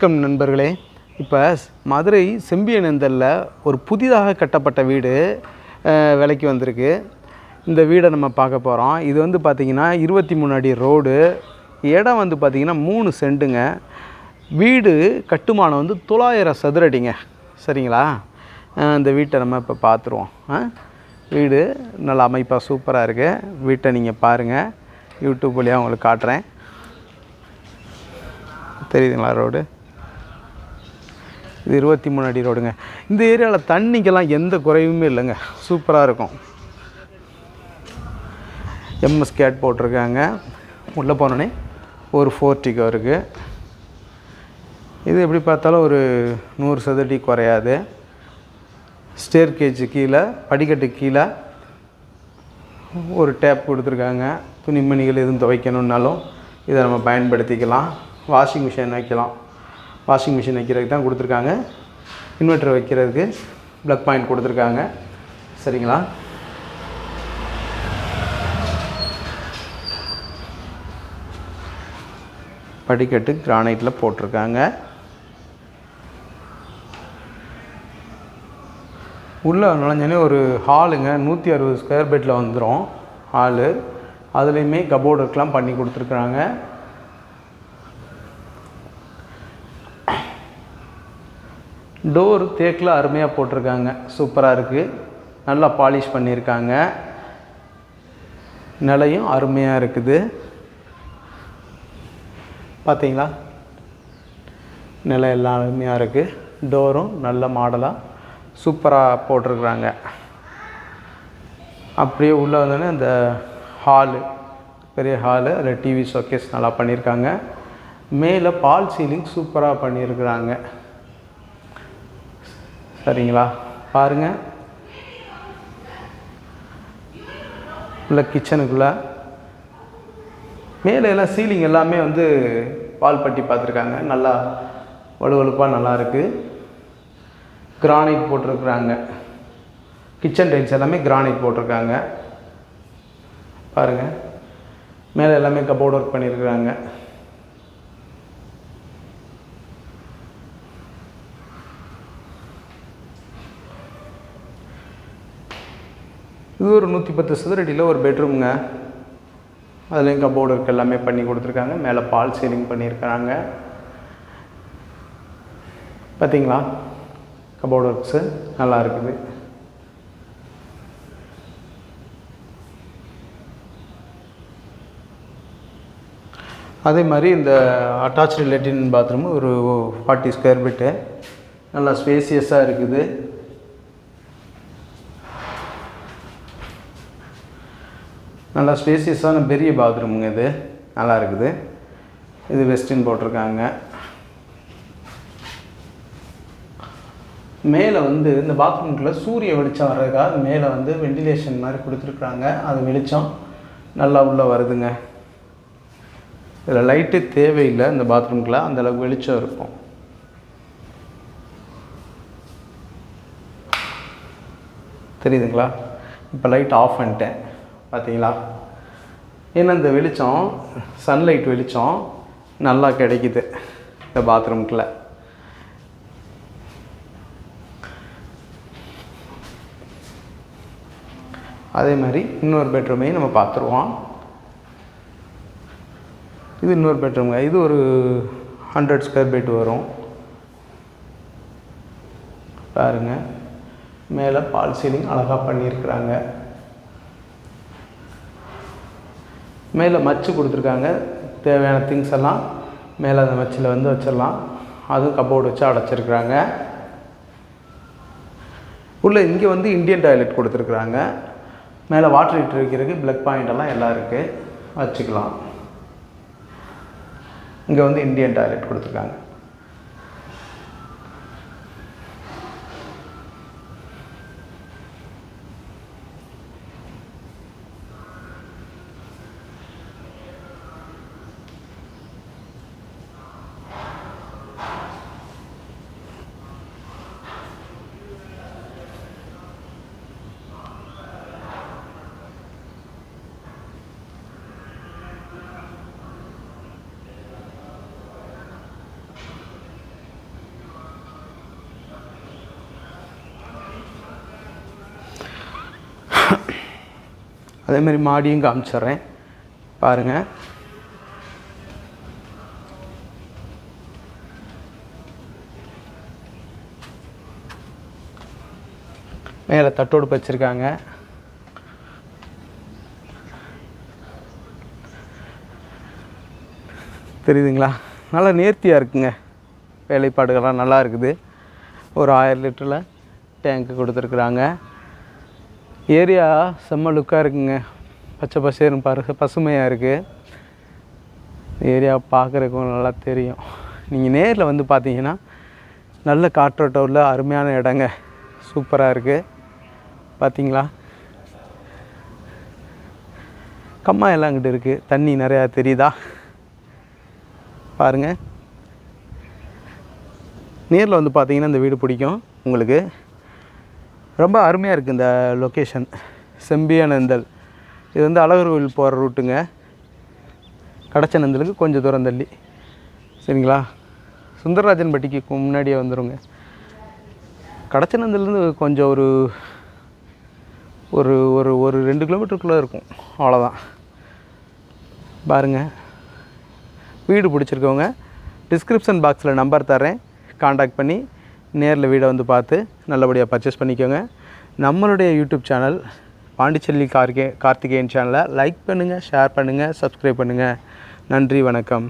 வணக்கம் நண்பர்களே. இப்போ மதுரை செம்பியனந்தலில் ஒரு புதிதாக கட்டப்பட்ட வீடு விலைக்கு வந்திருக்கு. இந்த வீடை நம்ம பார்க்க போகிறோம் இது வந்து பார்த்திங்கன்னா இருபத்தி மூணு அடி ரோடு. இடம் வந்து பார்த்திங்கன்னா மூணு செண்டுங்க. வீடு கட்டுமானம் வந்து தொள்ளாயிரம் சதுரடிங்க. சரிங்களா? இந்த வீட்டை நம்ம இப்போ பார்த்துருவோம். ஆ? வீடு நல்ல அமைப்பாக சூப்பராக இருக்குது வீட்டை நீங்கள் பாருங்கள் யூடியூப் வழியாக உங்களுக்கு காட்டுறேன். தெரியுதுங்களா ரோடு? இது இருபத்தி மூணு அடி ரோடுங்க. இந்த ஏரியாவில் தண்ணிக்கெல்லாம் எந்த குறையுமே இல்லைங்க. சூப்பராக இருக்கும். எம்எஸ் கேட் போட்டிருக்காங்க. உள்ளே போனோடனே ஒரு ஃபோர்ட்டிகோ இருக்குது இது எப்படி பார்த்தாலும் ஒரு நூறு சதுரடி குறையாது. ஸ்டேர் கேஜ் கீழே படிக்கட்டு கீழே ஒரு டேப் கொடுத்துருக்காங்க. துணிமணிகள் எதுவும் துவைக்கணுன்னாலும் இதை நம்ம பயன்படுத்திக்கலாம். வாஷிங் மிஷின் வைக்கலாம். வாஷிங் மிஷின் வைக்கிறதுக்கு தான் கொடுத்துருக்காங்க. இன்வெர்ட்டர் வைக்கிறதுக்கு ப்ளக் பாயிண்ட் கொடுத்துருக்காங்க. சரிங்களா? படிக்கட்டு கிரானைட்டில் போட்டிருக்காங்க. உள்ளே நுழைஞ்சோடனே ஒரு ஹாலுங்க நூற்றி அறுபது ஸ்கொயர் ஃபீட்டில் வந்துடும் ஹாலு அதுலேயுமே கபோர்டுக்கெலாம் பண்ணி கொடுத்துருக்குறாங்க டோர் தேக்கில் அருமையாக போட்டிருக்காங்க. சூப்பராக இருக்குது நல்லா பாலிஷ் பண்ணியிருக்காங்க. நிலையும் அருமையாக இருக்குது. பார்த்தீங்களா நிலை எல்லாம் அருமையாக இருக்குது டோரும் நல்ல மாடலாக சூப்பராக போட்டிருக்குறாங்க. அப்படியே உள்ளே வந்தோடனே அந்த ஹாலு பெரிய ஹாலு அதில் டிவி ஷோகேஸ் நல்லா பண்ணியிருக்காங்க. மேலே பால் சீலிங் சூப்பராக பண்ணியிருக்கிறாங்க. சரிங்களா பாருங்கள் உள்ள கிச்சனுக்குள்ளே மேலே எல்லாம் சீலிங் எல்லாமே வந்து பால் பட்டி பார்த்துருக்காங்க. நல்லா வலுவலுப்பாக நல்லா இருக்குது கிரானைட் போட்டிருக்குறாங்க. கிச்சன் டைல்ஸ் எல்லாமே கிரானைட் போட்டிருக்காங்க. பாருங்கள் மேலே எல்லாமே கபோர்ட் ஒர்க் பண்ணியிருக்கிறாங்க இது ஒரு நூற்றி பத்து சதுரடியில் ஒரு பெட்ரூம்ங்க. அதுலேயும் கபோர்டு ஒர்க் எல்லாமே பண்ணி கொடுத்துருக்காங்க. மேலே பால் சீலிங் பண்ணியிருக்கிறாங்க. பார்த்தீங்களா கபோர்டு ஒர்க்ஸு நல்லா இருக்குது. அதே மாதிரி இந்த அட்டாச்சு லெட்டின் பாத்ரூம் ஒரு ஃபார்ட்டி ஸ்கொயர் ஃபீட்டு நல்லா ஸ்பேசியஸாக இருக்குது. நல்லா ஸ்பேசியஸான பெரிய பாத்ரூமுங்க இது. நல்லா இருக்குது. இது வெஸ்டர்ன் போட்டிருக்காங்க. மேலே வந்து இந்த பாத்ரூம்குள்ளே சூரிய வெளிச்சம் வர்றதுக்காக மேலே வந்து வெண்டிலேஷன் மாதிரி கொடுத்துருக்குறாங்க. அது வெளிச்சம் நல்லா உள்ளே வருதுங்க. இதில் லைட்டு தேவையில்லை இந்த பாத்ரூம்குள்ளே. அந்தளவுக்கு வெளிச்சம் இருக்கும். தெரியுதுங்களா? இப்போ லைட் ஆஃப் பண்ணிட்டேன். பார்த்தீங்களா ஏன்னா இந்த வெளிச்சம் சன்லைட் வெளிச்சம் நல்லா கிடைக்குது இந்த பாத்ரூம்குள்ளே அதே மாதிரி இன்னொரு பெட்ரூமையும் நம்ம பார்த்துருவோம். இது இன்னொரு பெட்ரூம்ங்க இது ஒரு ஹண்ட்ரட் ஸ்கொயர் ஃபீட் வரும். பாருங்கள் மேலே பால் சீலிங் அழகாக பண்ணியிருக்கிறாங்க. மேலே மச்சு கொடுத்துருக்காங்க. தேவையான திங்ஸ் எல்லாம் மேலே அந்த மச்சில் வந்து வச்சிடலாம். அதுவும் கபோர்டு வச்சு அடைச்சிருக்கிறாங்க. உள்ளே இங்கே வந்து இந்தியன் டாய்லெட் கொடுத்துருக்குறாங்க. மேலே வாட்டர் ஹீட்டர் வைக்கிறதுக்கு பிளக் பாயிண்ட் எல்லாம் எல்லாம் இருக்குது வச்சுக்கலாம். இங்கே வந்து இந்தியன் டாய்லெட் கொடுத்துருக்காங்க. அதே மாதிரி மாடியும் காமிச்சிட்றேன். பாருங்கள் மேலே தட்டோடு வச்சுருக்காங்க. தெரியுதுங்களா? நல்லா நேர்த்தியாக இருக்குங்க. வேலைப்பாடுகள்லாம் நல்லா இருக்குது. ஒரு ஆயிரம் லிட்டரில் டேங்க்கு கொடுத்துருக்குறாங்க. ஏரியா செம்ம லுக்காக இருக்குங்க. பச்சை பசேரும் பாரு பசுமையாக இருக்குது ஏரியா பார்க்குறதுக்கும் நல்லா தெரியும். நீங்கள் நேரில் வந்து பார்த்தீங்கன்னா நல்ல காற்றோட்டம் உள்ள அருமையான இடங்க. சூப்பராக இருக்குது பார்த்தீங்களா கம்மா எல்லாம் அங்கிட்டு இருக்குது தண்ணி நிறையா தெரியுதா? பாருங்கள் நேரில் வந்து பார்த்தீங்கன்னா இந்த வீடு பிடிக்கும். உங்களுக்கு ரொம்ப அருமையாக இருக்குது இந்த லொக்கேஷன் செம்பியானந்தல் இது வந்து அழகர் கோவில் போகிற ரூட்டுங்க கடச்சனந்தலுக்கு கொஞ்சம் தூரம் தள்ளி. சரிங்களா? சுந்தரராஜன் பட்டிக்கு முன்னாடியே வந்துருங்க. கடச்சனந்தலேருந்து கொஞ்சம் ஒரு ஒரு ஒரு ஒரு ரெண்டு கிலோமீட்டருக்குள்ளே இருக்கும். அவ்வளோதான் பாருங்க. வீடு பிடிச்சிருக்கவங்க. டிஸ்கிரிப்ஷன் பாக்ஸில் நம்பர் தரேன் காண்டாக்ட் பண்ணி நேரில் வீடை வந்து பார்த்து நல்லபடியாக பர்ச்சேஸ் பண்ணிக்கோங்க. நம்மளுடைய யூடியூப் சேனல் பாண்டிச்செல்லி கார்கே கார்த்திகேயன் சேனலை லைக் பண்ணுங்கள் ஷேர் பண்ணுங்கள் சப்ஸ்கிரைப் பண்ணுங்கள் நன்றி வணக்கம்.